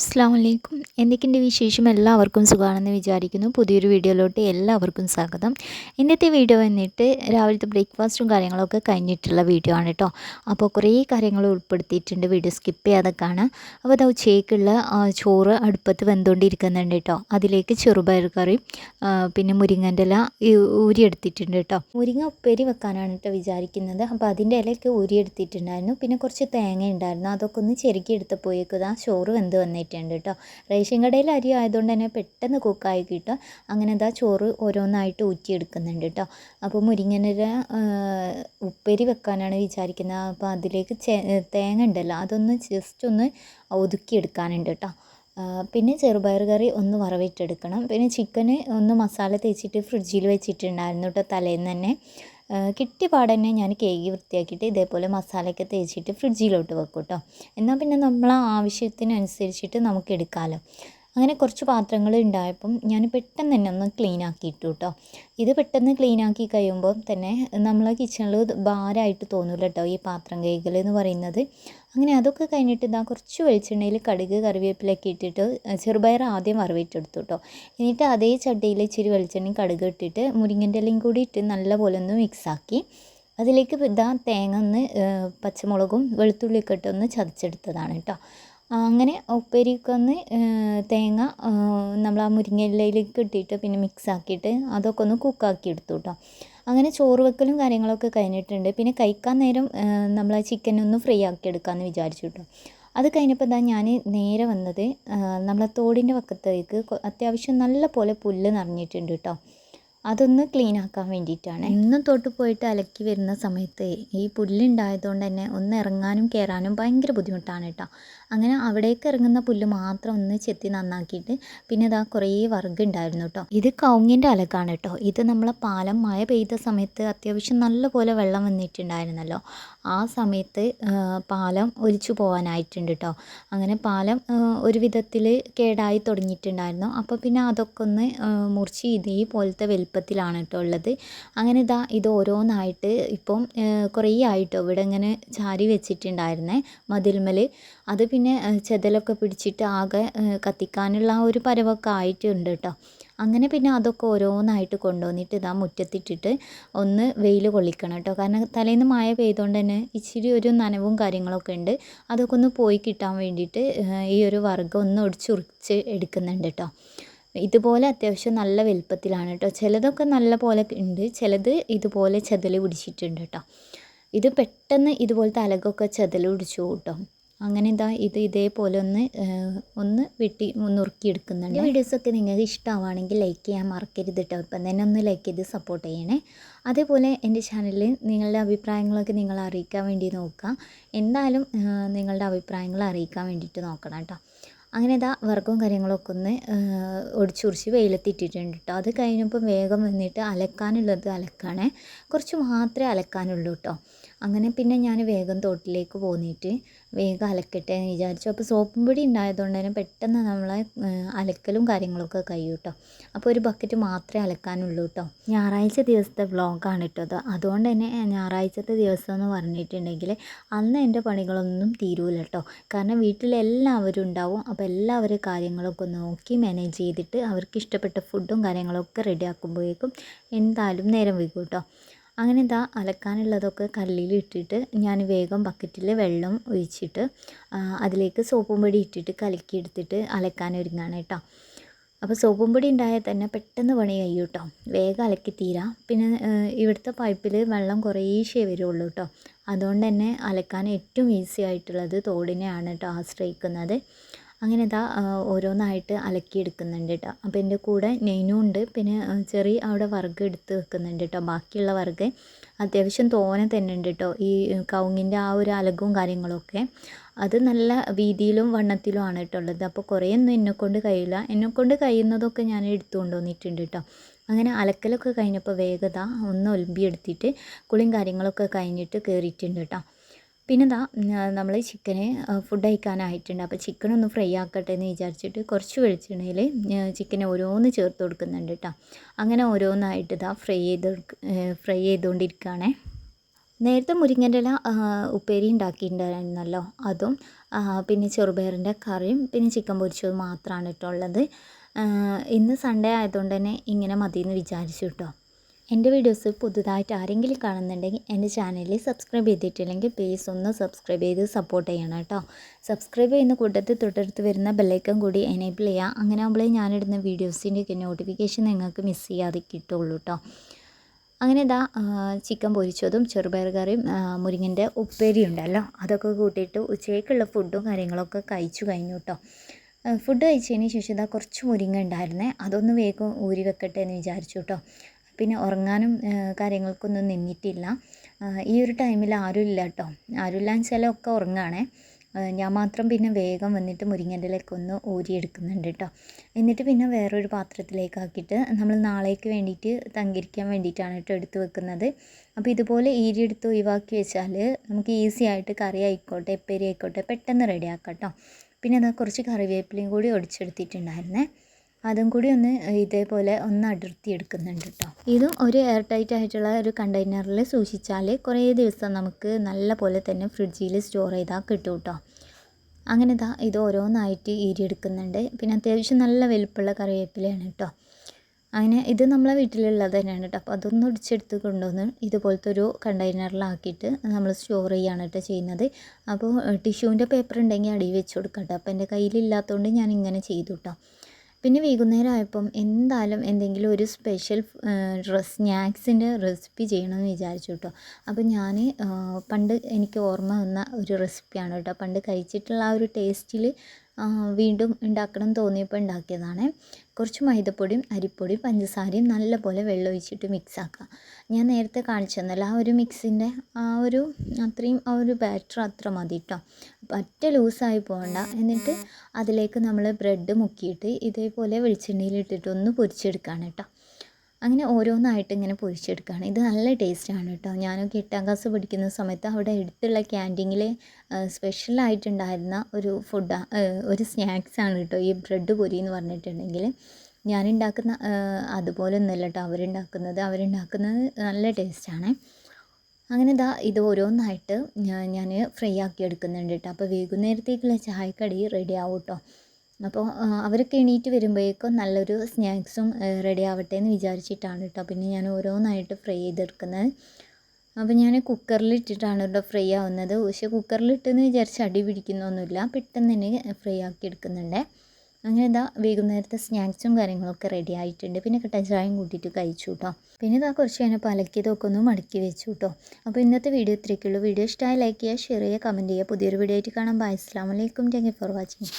അസ്സാം വലൈക്കും എന്തൊക്കെയുണ്ട് വിശേഷം? എല്ലാവർക്കും സുഖമാണെന്ന് വിചാരിക്കുന്നു. പുതിയൊരു വീഡിയോയിലോട്ട് എല്ലാവർക്കും സ്വാഗതം. ഇന്നത്തെ വീഡിയോ വന്നിട്ട് രാവിലത്തെ ബ്രേക്ക്ഫാസ്റ്റും കാര്യങ്ങളൊക്കെ കഴിഞ്ഞിട്ടുള്ള വീഡിയോ ആണ് കേട്ടോ അപ്പോൾ കുറേ കാര്യങ്ങൾ ഉൾപ്പെടുത്തിയിട്ടുണ്ട്. വീഡിയോ സ്കിപ്പ് ചെയ്യാതെ കാണാം അപ്പോൾ അത് ഉച്ചയ്ക്കുള്ള ചോറ് അടുപ്പത്ത് വെന്തുകൊണ്ടിരിക്കുന്നുണ്ട് കേട്ടോ അതിലേക്ക് ചെറുപയർ കറി പിന്നെ മുരിങ്ങന്റെ ഇല ഊരിയെടുത്തിട്ടുണ്ട് കേട്ടോ മുരിങ്ങ ഉപ്പേരി വെക്കാനാണ് കേട്ടോ വിചാരിക്കുന്നത്. അപ്പോൾ അതിന്റെ ഇലയൊക്കെ ഊരിയെടുത്തിട്ടുണ്ടായിരുന്നു പിന്നെ കുറച്ച് തേങ്ങ ഉണ്ടായിരുന്നു. അതൊക്കെ ഒന്ന് ചെറുക്കി എടുത്തപ്പോഴേക്കും ആ ചോറ് വെന്ത് വന്നിട്ടുണ്ട് കേട്ടോ കടയിൽ അരി ആയതുകൊണ്ട് തന്നെ പെട്ടെന്ന് കുക്കായി കിട്ടും അങ്ങനെ എന്താ ചോറ് ഓരോന്നായിട്ട് ഊറ്റിയെടുക്കുന്നുണ്ട് കേട്ടോ അപ്പോൾ മുരിങ്ങനര ഉപ്പേരി വെക്കാനാണ് വിചാരിക്കുന്നത് അപ്പോൾ അതിലേക്ക് തേങ്ങ ഉണ്ടല്ലോ അതൊന്ന് ജസ്റ്റ് ഒന്ന് ഒതുക്കിയെടുക്കാനുണ്ട് കേട്ടോ പിന്നെ ചെറുപയർ കറി ഒന്ന് വറവിട്ടെടുക്കണം. പിന്നെ ചിക്കന് ഒന്ന് മസാല തേച്ചിട്ട് ഫ്രിഡ്ജിൽ വെച്ചിട്ടുണ്ടായിരുന്നു കേട്ടോ തലേന്ന് തന്നെ കിട്ടിയ തന്നെ ഞാൻ കേക്ക് വൃത്തിയാക്കിയിട്ട് ഇതേപോലെ മസാലയൊക്കെ തേച്ചിട്ട് ഫ്രിഡ്ജിലോട്ട് വെക്കും കേട്ടോ എന്നാൽ പിന്നെ നമ്മൾ ആവശ്യത്തിനനുസരിച്ചിട്ട് നമുക്ക് എടുക്കാമല്ലോ അങ്ങനെ കുറച്ച് പാത്രങ്ങൾ ഉണ്ടായപ്പം ഞാൻ പെട്ടെന്ന് തന്നെ ഒന്ന് ക്ലീൻ ആക്കിയിട്ടു കേട്ടോ ഇത് പെട്ടെന്ന് ക്ലീൻ ആക്കി കഴിയുമ്പോൾ തന്നെ നമ്മൾ കിച്ചണിൽ ഭാരമായിട്ട് തോന്നില്ല കേട്ടോ ഈ പാത്രം കൈകൾ എന്ന് പറയുന്നത്. അങ്ങനെ അതൊക്കെ കഴിഞ്ഞിട്ട് ഇതാ കുറച്ച് വെളിച്ചെണ്ണയിൽ കടുക് കറിവേപ്പിലൊക്കെ ഇട്ടിട്ട് ചെറുപയർ ആദ്യം വറവിട്ടെടുത്തു കേട്ടോ എന്നിട്ട് അതേ ചട്ടിയിൽ ഇച്ചിരി വെളിച്ചെണ്ണയും കടുക് ഇട്ടിട്ട് മുരിങ്ങന്റെ ഇലയും കൂടി ഇട്ട് നല്ലപോലെ ഒന്ന് മിക്സാക്കി അതിലേക്ക് ഇതാ തേങ്ങ ഒന്ന് പച്ചമുളകും വെളുത്തുള്ളിയൊക്കെ ഇട്ടൊന്ന് ചതച്ചെടുത്തതാണ് കേട്ടോ അങ്ങനെ ഉപ്പേരിക്കൊന്ന് തേങ്ങ നമ്മൾ ആ മുരിങ്ങയിലയിലേക്ക് ഇട്ടിട്ട് പിന്നെ മിക്സ് ആക്കിയിട്ട് അതൊക്കെ ഒന്ന് കുക്കാക്കി എടുത്തു കേട്ടോ അങ്ങനെ ചോറ് വെക്കലും കാര്യങ്ങളൊക്കെ കഴിഞ്ഞിട്ടുണ്ട്. പിന്നെ കഴിക്കാൻ നേരം നമ്മൾ ആ ചിക്കൻ ഒന്ന് ഫ്രൈ ആക്കി എടുക്കാമെന്ന് വിചാരിച്ചു കേട്ടോ അത് കഴിഞ്ഞപ്പോൾ എന്താ ഞാൻ നേരെ വന്നത് നമ്മളെ തോടിന്റെ പക്കത്തേക്ക് അത്യാവശ്യം നല്ല പോലെ പുല്ല് നിറഞ്ഞിട്ടുണ്ട് കേട്ടോ അതൊന്ന് ക്ലീൻ ആക്കാൻ വേണ്ടിയിട്ടാണ്. എന്നും തൊട്ട് പോയിട്ട് അലക്കി വരുന്ന സമയത്ത് ഈ പുല്ലുണ്ടായതുകൊണ്ട് തന്നെ ഒന്ന് ഇറങ്ങാനും കയറാനും ഭയങ്കര ബുദ്ധിമുട്ടാണ് കേട്ടോ. അങ്ങനെ അവിടേക്ക് ഇറങ്ങുന്ന പുല്ല് മാത്രം ഒന്ന് ചെത്തി നന്നാക്കിയിട്ട് പിന്നെ ഇതാ കുറേ വർഗം ഉണ്ടായിരുന്നു കേട്ടോ. ഇത് കൗങ്ങിന്റെ അലക്കാണ് കേട്ടോ. ഇത് നമ്മളെ പാലം മഴ പെയ്ത സമയത്ത് അത്യാവശ്യം നല്ല പോലെ വെള്ളം വന്നിട്ടുണ്ടായിരുന്നല്ലോ. ആ സമയത്ത് പാലം ഒലിച്ചു പോകാനായിട്ടുണ്ട് കേട്ടോ. അങ്ങനെ പാലം ഒരു വിധത്തിൽ കേടായി തുടങ്ങിയിട്ടുണ്ടായിരുന്നു. അപ്പോൾ പിന്നെ അതൊക്കെ ഒന്ന് മുറിച്ച് ഇതേപോലത്തെ വലിപ്പത്തിലാണ് കേട്ടോ ഉള്ളത്. അങ്ങനെ ഇതാ ഇത് ഓരോന്നായിട്ട് ഇപ്പം കുറേ ആയിട്ടോ ഇവിടെ ഇങ്ങനെ ചാരി വെച്ചിട്ടുണ്ടായിരുന്നേ മതിൽമൽ അത് പിന്നെ ചെതലൊക്കെ പിടിച്ചിട്ട് ആകെ കത്തിക്കാനുള്ള ആ ഒരു പരവൊക്കെ ആയിട്ടുണ്ട് കേട്ടോ. അങ്ങനെ പിന്നെ അതൊക്കെ ഓരോന്നായിട്ട് കൊണ്ടുവന്നിട്ട് ഇതാ മുറ്റത്തിട്ടിട്ട് ഒന്ന് വെയിൽ കൊള്ളിക്കണം കേട്ടോ. കാരണം തലേന്ന് മഴ പെയ്തുകൊണ്ട് തന്നെ ഇച്ചിരി ഒരു നനവും കാര്യങ്ങളൊക്കെ ഉണ്ട്. അതൊക്കെ ഒന്ന് പോയി കിട്ടാൻ വേണ്ടിയിട്ട് ഈ ഒരു വർഗം ഒന്ന് ഒടിച്ചുറിച്ച് എടുക്കുന്നുണ്ട് കേട്ടോ. ഇതുപോലെ അത്യാവശ്യം നല്ല വലുപ്പത്തിലാണ് കേട്ടോ ചിലതൊക്കെ നല്ല പോലെ ഉണ്ട്. ചിലത് ഇതുപോലെ ചെതൽ പിടിച്ചിട്ടുണ്ട് കേട്ടോ ഇത് പെട്ടെന്ന് ഇതുപോലത്തെ അലകൊക്കെ ചെതൽ പിടിച്ചു കേട്ടോ. അങ്ങനെ ഇതാ ഇത് ഇതേപോലെ ഒന്ന് ഒന്ന് വെട്ടി നുറുക്കി എടുക്കുന്നുണ്ട്. വീഡിയോസൊക്കെ നിങ്ങൾക്ക് ഇഷ്ടമാവാണെങ്കിൽ ലൈക്ക് ചെയ്യാൻ മറക്കരുത് കേട്ടോ ഇപ്പം തന്നെ ഒന്ന് ലൈക്ക് ചെയ്ത് സപ്പോർട്ട് ചെയ്യണേ. അതേപോലെ എന്റെ ചാനലിൽ നിങ്ങളുടെ അഭിപ്രായങ്ങളൊക്കെ നിങ്ങൾ അറിയിക്കാൻ വേണ്ടി നോക്കുക. എന്തായാലും നിങ്ങളുടെ അഭിപ്രായങ്ങൾ അറിയിക്കാൻ വേണ്ടിയിട്ട് നോക്കണം കേട്ടോ അങ്ങനെ ഇതാ കാര്യങ്ങളും കാര്യങ്ങളൊക്കെ ഒന്ന് ഒടിച്ചുറിച്ച് വെയിലത്തിട്ടിട്ടുണ്ട് കേട്ടോ അത് കഴിഞ്ഞപ്പോൾ വേഗം വന്നിട്ട് അലക്കാനുള്ളത് അലക്കണേ. കുറച്ച് മാത്രമേ അലക്കാനുള്ളൂ കേട്ടോ അങ്ങനെ പിന്നെ ഞാൻ വേഗം തോട്ടിലേക്ക് പോന്നിട്ട് വേഗം അലക്കട്ടെ എന്ന് വിചാരിച്ചു. അപ്പോൾ സോപ്പും പൊടി ഉണ്ടായതുകൊണ്ട് തന്നെ പെട്ടെന്ന് നമ്മളെ അലക്കലും കാര്യങ്ങളൊക്കെ കഴിയും കേട്ടോ അപ്പോൾ ഒരു ബക്കറ്റ് മാത്രമേ അലക്കാനുള്ളൂ കേട്ടോ ഞായറാഴ്ച ദിവസത്തെ വ്ളോഗാണ് കേട്ടോ അതുകൊണ്ട് തന്നെ ഞായറാഴ്ചത്തെ ദിവസം എന്ന് പറഞ്ഞിട്ടുണ്ടെങ്കിൽ അന്ന് എന്റെ പണികളൊന്നും തീരൂല കേട്ടോ കാരണം വീട്ടിലെല്ലാവരും ഉണ്ടാവും. അപ്പോൾ എല്ലാവരും കാര്യങ്ങളൊക്കെ നോക്കി മാനേജ് ചെയ്തിട്ട് അവർക്ക് ഇഷ്ടപ്പെട്ട ഫുഡും കാര്യങ്ങളൊക്കെ റെഡി ആക്കുമ്പോഴേക്കും എന്തായാലും നേരം വൈകും കേട്ടോ അങ്ങനെ ഇതാ അലക്കാനുള്ളതൊക്കെ കല്ലിൽ ഇട്ടിട്ട് ഞാൻ വേഗം ബക്കറ്റിൽ വെള്ളം ഒഴിച്ചിട്ട് അതിലേക്ക് സോപ്പും പൊടി ഇട്ടിട്ട് കലക്കി എടുത്തിട്ട് അലക്കാൻ കേട്ടോ. അപ്പോൾ സോപ്പും പൊടി ഉണ്ടായാൽ തന്നെ പെട്ടെന്ന് പണി കഴിയും കേട്ടോ. വേഗം അലക്കി തീരാ. പിന്നെ ഇവിടുത്തെ പൈപ്പിൽ വെള്ളം കുറേശ്ശേ വരുള്ളൂ കേട്ടോ. അതുകൊണ്ട് തന്നെ അലക്കാൻ ഏറ്റവും ഈസി ആയിട്ടുള്ളത് തോടിനെയാണ് കേട്ടോ ആശ്രയിക്കുന്നത്. അങ്ങനെ ഇതാ ഓരോന്നായിട്ട് അലക്കിയെടുക്കുന്നുണ്ട് കേട്ടോ അപ്പോൾ എന്റെ കൂടെ നെയ്നും ഉണ്ട്. പിന്നെ ചെറിയ അവിടെ വർഗം എടുത്ത് വെക്കുന്നുണ്ട് കേട്ടോ ബാക്കിയുള്ള വർഗം അത്യാവശ്യം തോനെ തന്നെ ഉണ്ട് കേട്ടോ ഈ കവുങ്ങിന്റെ ആ ഒരു അലകും കാര്യങ്ങളൊക്കെ. അത് നല്ല വീതിയിലും വണ്ണത്തിലും ആണ് കേട്ടോ ഉള്ളത്. അപ്പോൾ കുറേയൊന്നും എന്നെക്കൊണ്ട് കഴിയില്ല. എന്നെക്കൊണ്ട് കഴിയുന്നതൊക്കെ ഞാൻ എടുത്തു കൊണ്ടുവന്നിട്ടുണ്ട് കേട്ടോ അങ്ങനെ അലക്കലൊക്കെ കഴിഞ്ഞപ്പോൾ വേഗത ഒന്ന് ഒലമ്പിയെടുത്തിട്ട് കുളിയും കാര്യങ്ങളൊക്കെ കഴിഞ്ഞിട്ട് കയറിയിട്ടുണ്ട് കേട്ടോ പിന്നെ ഇതാ നമ്മൾ ചിക്കനെ ഫുഡ് അയക്കാനായിട്ടുണ്ട് അപ്പോൾ ചിക്കൻ ഒന്ന് ഫ്രൈ ആക്കട്ടെ എന്ന് വിചാരിച്ചിട്ട് കുറച്ച് വെളിച്ചെണ്ണയിൽ ചിക്കനെ ഓരോന്ന് ചേർത്ത് കൊടുക്കുന്നുണ്ട് കേട്ടോ അങ്ങനെ ഓരോന്നായിട്ട് ഇതാ ഫ്രൈ ചെയ്ത് ഫ്രൈ ചെയ്തുകൊണ്ടിരിക്കുകയാണേ നേരത്തെ മുരിങ്ങന്റെ ഇല ഉപ്പേരി ഉണ്ടാക്കിയിട്ടുണ്ടായിരുന്നല്ലോ. അതും പിന്നെ ചെറുപയറിന്റെ കറിയും പിന്നെ ചിക്കൻ പൊരിച്ചതും മാത്രമാണ് കേട്ടോ ഉള്ളത്. ഇന്ന് സൺഡേ ആയതുകൊണ്ട് തന്നെ ഇങ്ങനെ മതിയെന്ന് വിചാരിച്ചു കേട്ടോ എന്റെ വീഡിയോസ് പുതുതായിട്ട് ആരെങ്കിലും കാണുന്നുണ്ടെങ്കിൽ എന്റെ ചാനലിൽ സബ്സ്ക്രൈബ് ചെയ്തിട്ടില്ലെങ്കിൽ പ്ലീസ് ഒന്ന് സബ്സ്ക്രൈബ് ചെയ്ത് സപ്പോർട്ട് ചെയ്യണം കേട്ടോ. സബ്സ്ക്രൈബ് ചെയ്യുന്ന കൂട്ടത്തിൽ തൊട്ടടുത്ത് വരുന്ന ബെല്ലൈക്കൺ കൂടി എനേബിൾ ചെയ്യുക. അങ്ങനെ ആകുമ്പോഴേ ഞാനിടുന്ന വീഡിയോസിന്റെയൊക്കെ നോട്ടിഫിക്കേഷൻ നിങ്ങൾക്ക് മിസ് ചെയ്യാതെ കിട്ടുള്ളൂ കേട്ടോ. അങ്ങനെ ഇതാ ചിക്കൻ പൊരിച്ചതും ചെറുപയർ കറിയും മുരിങ്ങന്റെ ഉപ്പേരി ഉണ്ടല്ലോ. അതൊക്കെ കൂട്ടിയിട്ട് ഉച്ചയ്ക്കുള്ള ഫുഡും കാര്യങ്ങളൊക്കെ കഴിച്ചു കഴിഞ്ഞു കേട്ടോ. ഫുഡ് കഴിച്ചതിന് ശേഷം ഇതാ കുറച്ച് മുരിങ്ങ ഉണ്ടായിരുന്നേ. അതൊന്ന് വേഗം ഊരി വെക്കട്ടെ എന്ന് വിചാരിച്ചു കേട്ടോ. പിന്നെ ഉറങ്ങാനും കാര്യങ്ങൾക്കൊന്നും നിന്നിട്ടില്ല. ഈ ഒരു ടൈമിൽ ആരും ഇല്ല കേട്ടോ ആരുമില്ല വെച്ചാൽ ഒക്കെ ഞാൻ മാത്രം പിന്നെ വേഗം വന്നിട്ട് മുരിങ്ങന്റെ ഇലയൊക്കെ ഒന്ന് ഊരിയെടുക്കുന്നുണ്ട് കേട്ടോ എന്നിട്ട് പിന്നെ വേറൊരു പാത്രത്തിലേക്ക് ആക്കിയിട്ട് നമ്മൾ നാളേക്ക് വേണ്ടിയിട്ട് തങ്കിരിക്കാൻ വേണ്ടിയിട്ടാണ് കേട്ടോ എടുത്ത് വെക്കുന്നത്. അപ്പോൾ ഇതുപോലെ ഈരിയെടുത്ത് ഒഴിവാക്കി വെച്ചാൽ നമുക്ക് ഈസി ആയിട്ട് കറി ആയിക്കോട്ടെ എപ്പേരി ആയിക്കോട്ടെ പെട്ടെന്ന് റെഡിയാക്കാം കേട്ടോ പിന്നെ അത് കുറച്ച് കറിവേപ്പിലയും കൂടി ഒടിച്ചെടുത്തിട്ടുണ്ടായിരുന്നേ. അതും കൂടി ഒന്ന് ഇതേപോലെ ഒന്ന് അടർത്തി എടുക്കുന്നുണ്ട് കേട്ടോ ഇതും ഒരു എയർ ടൈറ്റ് ആയിട്ടുള്ള ഒരു കണ്ടെയ്നറിൽ സൂക്ഷിച്ചാൽ കുറേ ദിവസം നമുക്ക് നല്ല പോലെ തന്നെ ഫ്രിഡ്ജിൽ സ്റ്റോർ ചെയ്താൽ കിട്ടും കേട്ടോ അങ്ങനെ ഇതാ ഇത് ഓരോന്നായിട്ട് ഈരിയെടുക്കുന്നുണ്ട്. പിന്നെ അത്യാവശ്യം നല്ല വലുപ്പമുള്ള കറിവേപ്പിലയാണ് കേട്ടോ അങ്ങനെ ഇത് നമ്മളെ വീട്ടിലുള്ളത് തന്നെയാണ് കേട്ടോ അപ്പോൾ അതൊന്നും ഒടിച്ചെടുത്ത് കൊണ്ടുവന്ന് ഇതുപോലത്തെ ഒരു കണ്ടെയ്നറിലാക്കിയിട്ട് നമ്മൾ സ്റ്റോർ ചെയ്യുകയാണ് കേട്ടോ ചെയ്യുന്നത്. അപ്പോൾ ടിഷ്യൂവിന്റെ പേപ്പർ ഉണ്ടെങ്കിൽ അടി വെച്ച് കൊടുക്കാം കേട്ടോ അപ്പോൾ എന്റെ കയ്യിലില്ലാത്തതുകൊണ്ട് ഞാൻ ഇങ്ങനെ ചെയ്തു കേട്ടോ പിന്നെ വൈകുന്നേരം ആയപ്പം എന്തായാലും എന്തെങ്കിലും ഒരു സ്പെഷ്യൽ സ്നാക്സിന്റെ റെസിപ്പി ചെയ്യണമെന്ന് വിചാരിച്ചു കേട്ടോ അപ്പം ഞാൻ പണ്ട് എനിക്ക് ഓർമ്മ വന്ന ഒരു റെസിപ്പിയാണ് കേട്ടോ പണ്ട് കഴിച്ചിട്ടുള്ള ആ ഒരു ടേസ്റ്റിൽ വീണ്ടും ഉണ്ടാക്കണം തോന്നിയപ്പോൾ ഉണ്ടാക്കിയതാണ്. കുറച്ച് മൈദപ്പൊടിയും അരിപ്പൊടിയും പഞ്ചസാരയും നല്ലപോലെ വെള്ളമൊഴിച്ചിട്ട് ഒഴിച്ചിട്ട് മിക്സ് ആക്കുക. ഞാൻ നേരത്തെ കാണിച്ചു തന്നല്ലോ ആ ഒരു മിക്സിന്റെ ആ ഒരു അത്രയും ആ ഒരു ബാറ്റർ അത്ര മതി കേട്ടോ പറ്റ ലൂസായി പോകണ്ട. എന്നിട്ട് അതിലേക്ക് നമ്മൾ ബ്രെഡ് മുക്കിയിട്ട് ഇതേപോലെ വെളിച്ചെണ്ണയിൽ ഇട്ടിട്ട് ഒന്ന് പൊരിച്ചെടുക്കുകയാണ് കേട്ടോ അങ്ങനെ ഓരോന്നായിട്ട് ഇങ്ങനെ പൊരിച്ചെടുക്കുകയാണ്. ഇത് നല്ല ടേസ്റ്റാണ് കേട്ടോ. ഞാനൊക്കെ എട്ടാം ക്ലാസ് പഠിക്കുന്ന സമയത്ത് അവിടെ അടുത്തുള്ള ക്യാന്റീനിൽ സ്പെഷ്യലായിട്ടുണ്ടായിരുന്ന ഒരു ഫുഡ് ഒരു സ്നാക്സാണ് കേട്ടോ. ഈ ബ്രെഡ് പൊരി എന്ന് പറഞ്ഞിട്ടുണ്ടെങ്കിൽ ഞാനുണ്ടാക്കുന്ന അതുപോലെ ഒന്നുമല്ല കേട്ടോ. അവരുണ്ടാക്കുന്നത് അവരുണ്ടാക്കുന്നത് നല്ല ടേസ്റ്റാണ് അങ്ങനെ ഇതാ ഇത് ഓരോന്നായിട്ട് ഞാൻ ഫ്രൈ ആക്കി എടുക്കുന്നുണ്ട് കേട്ടോ. അപ്പോൾ വൈകുന്നേരത്തേക്കുള്ള ചായക്കടി റെഡി ആവും കേട്ടോ. അപ്പോൾ അവരൊക്കെ എണീറ്റ് വരുമ്പോഴേക്കും നല്ലൊരു സ്നാക്സും റെഡി ആവട്ടെ എന്ന് വിചാരിച്ചിട്ടാണ് കേട്ടോ. പിന്നെ ഞാൻ ഓരോന്നായിട്ട് ഫ്രൈ ചെയ്തെടുക്കുന്നത്. അപ്പോൾ ഞാൻ കുക്കറിൽ ഇട്ടിട്ടാണ് കേട്ടോ ഫ്രൈ ആവുന്നത്. പക്ഷേ കുക്കറിലിട്ടെന്ന് വിചാരിച്ച് അടി പിടിക്കുന്നൊന്നുമില്ല. പെട്ടെന്ന് തന്നെ ഫ്രൈ ആക്കി എടുക്കുന്നുണ്ട്. അങ്ങനെ ഇതാ വൈകുന്നേരത്തെ സ്നാക്സും കാര്യങ്ങളൊക്കെ റെഡി ആയിട്ടുണ്ട്. പിന്നെ കിട്ടാൻ ചായയും കൂട്ടിയിട്ട് കഴിച്ചു കേട്ടോ. പിന്നെ ഇതാ കുറച്ച് കഴിഞ്ഞപ്പോൾ അലക്കിയതൊക്കെ ഒന്ന് മടക്കി വെച്ചു കേട്ടോ. അപ്പോൾ ഇന്നത്തെ വീഡിയോ ഇത്രയൊക്കെയുള്ളൂ വീഡിയോ ഇഷ്ടമായി ലൈക്ക് ചെയ്യുക ഷെയർ ചെയ്യുക കമന്റ് ചെയ്യുക. പുതിയൊരു വീഡിയോ ആയിട്ട് കാണാം. ബൈ അസ്സാം വലൈക്കും താങ്ക് ഫോർ വാച്ചിങ്